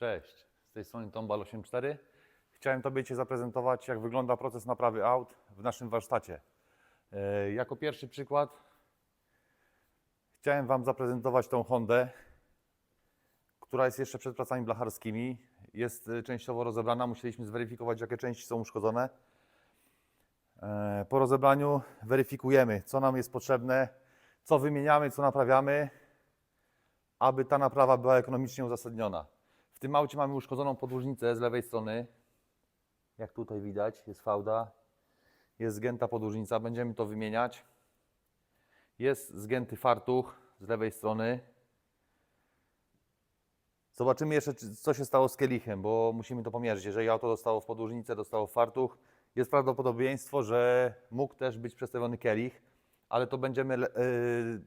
Cześć, z tej strony Tombal 84. Chciałem Tobie Cię zaprezentować, jak wygląda proces naprawy aut w naszym warsztacie. E, jako pierwszy przykład chciałem Wam zaprezentować tą Hondę, która jest jeszcze przed pracami blacharskimi. Jest e, częściowo rozebrana, musieliśmy zweryfikować, jakie części są uszkodzone. E, po rozebraniu weryfikujemy, co nam jest potrzebne, co wymieniamy, co naprawiamy, aby ta naprawa była ekonomicznie uzasadniona. W tym aucie mamy uszkodzoną podłużnicę z lewej strony. Jak tutaj widać, jest fałda, jest zgięta podłużnica, będziemy to wymieniać. Jest zgięty fartuch z lewej strony. Zobaczymy jeszcze, co się stało z kielichem, bo musimy to pomierzyć. Jeżeli auto dostało w podłużnicę, dostało w fartuch, jest prawdopodobieństwo, że mógł też być przestawiony kielich, ale to będziemy yy,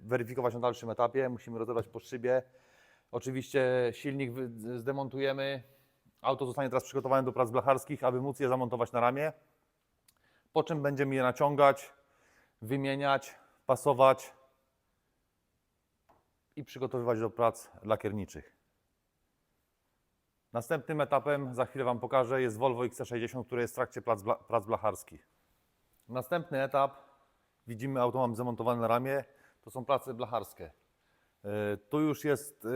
weryfikować na dalszym etapie. Musimy rozebrać po szybie. Oczywiście silnik zdemontujemy. Auto zostanie teraz przygotowane do prac blacharskich, aby móc je zamontować na ramię. Po czym będziemy je naciągać, wymieniać, pasować i przygotowywać do prac lakierniczych. Następnym etapem, za chwilę Wam pokażę, jest Volvo XC60, które jest w trakcie prac, prac blacharskich. Następny etap, widzimy auto mam zamontowane na ramię, to są prace blacharskie. E, Tu już jest e,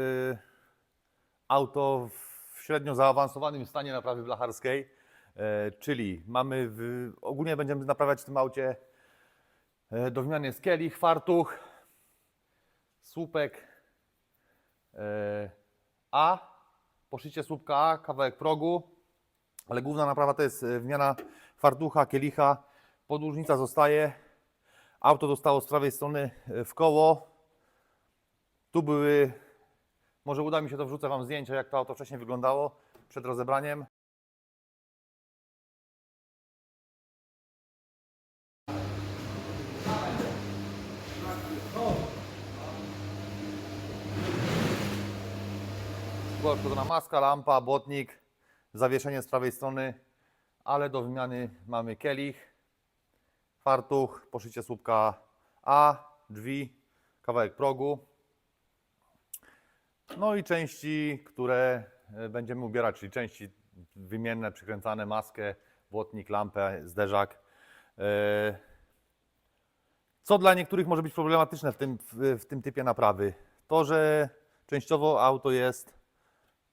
auto w średnio zaawansowanym stanie naprawy blacharskiej, e, czyli mamy, w, ogólnie będziemy naprawiać w tym aucie do wymiany kielich, fartuch, słupek A, poszycie słupka A, kawałek progu, ale główna naprawa to jest wymiana fartucha, kielicha, podłużnica zostaje, auto dostało z prawej strony w koło, tu były, może uda mi się to wrzucę Wam zdjęcia, jak to auto wcześniej wyglądało przed rozebraniem. Była uszkodzona maska, lampa, błotnik, zawieszenie z prawej strony, ale do wymiany mamy kielich, fartuch, poszycie słupka A, drzwi, kawałek progu. No i części, które e, będziemy ubierać, czyli części wymienne, przykręcane, maskę, błotnik, lampę, zderzak. E, Co dla niektórych może być problematyczne w tym, w, tym typie naprawy? To, że częściowo auto jest,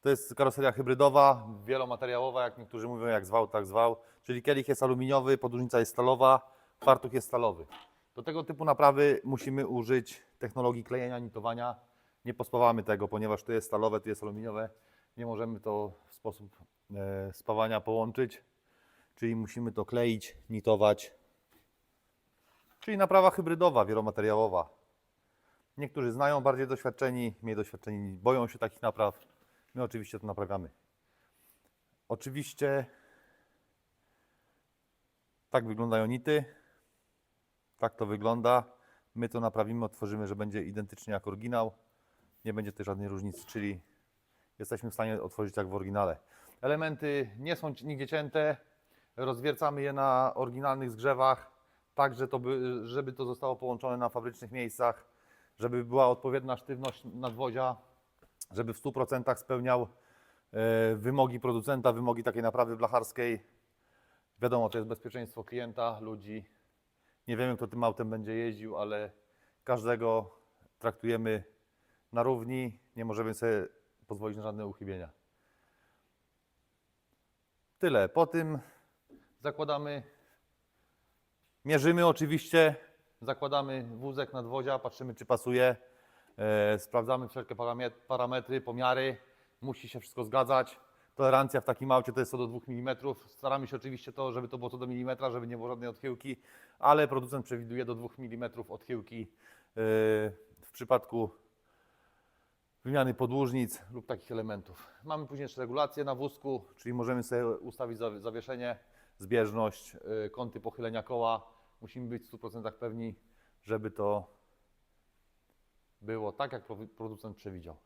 to jest karoseria hybrydowa, wielomateriałowa, jak niektórzy mówią, jak zwał, tak zwał. Czyli kielich jest aluminiowy, podłużnica jest stalowa, fartuch jest stalowy. Do tego typu naprawy musimy użyć technologii klejenia, nitowania. Nie pospawamy tego, ponieważ tu jest stalowe, tu jest aluminiowe. Nie możemy to w sposób e, spawania połączyć. Czyli musimy to kleić, nitować. Czyli naprawa hybrydowa, wielomateriałowa. Niektórzy znają, bardziej doświadczeni, mniej doświadczeni boją się takich napraw. My oczywiście to naprawiamy. Oczywiście tak wyglądają nity. Tak to wygląda. My to naprawimy, otworzymy, że będzie identycznie jak oryginał. Nie będzie też żadnej różnicy, czyli jesteśmy w stanie otworzyć jak w oryginale. Elementy nie są nigdzie cięte. Rozwiercamy je na oryginalnych zgrzewach, tak że żeby to zostało połączone na fabrycznych miejscach, żeby była odpowiednia sztywność nadwozia, żeby w 100% spełniał e, wymogi producenta, wymogi takiej naprawy blacharskiej. Wiadomo, to jest bezpieczeństwo klienta, ludzi. Nie wiemy, kto tym autem będzie jeździł, ale każdego traktujemy na równi. Nie możemy sobie pozwolić na żadne uchybienia. Tyle. Po tym zakładamy, mierzymy oczywiście, zakładamy wózek nadwozia, patrzymy, czy pasuje. E, sprawdzamy wszelkie parametry, pomiary. Musi się wszystko zgadzać. Tolerancja w takim aucie to jest co do 2 mm. Staramy się oczywiście to, żeby to było co do milimetra, żeby nie było żadnej odchyłki, ale producent przewiduje do 2 mm odchyłki e, w przypadku wymiany podłużnic lub takich elementów. Mamy później jeszcze regulację na wózku, czyli możemy sobie ustawić zawie- zawieszenie, zbieżność, y, kąty pochylenia koła. Musimy być w 100% pewni, żeby to było tak, jak producent przewidział.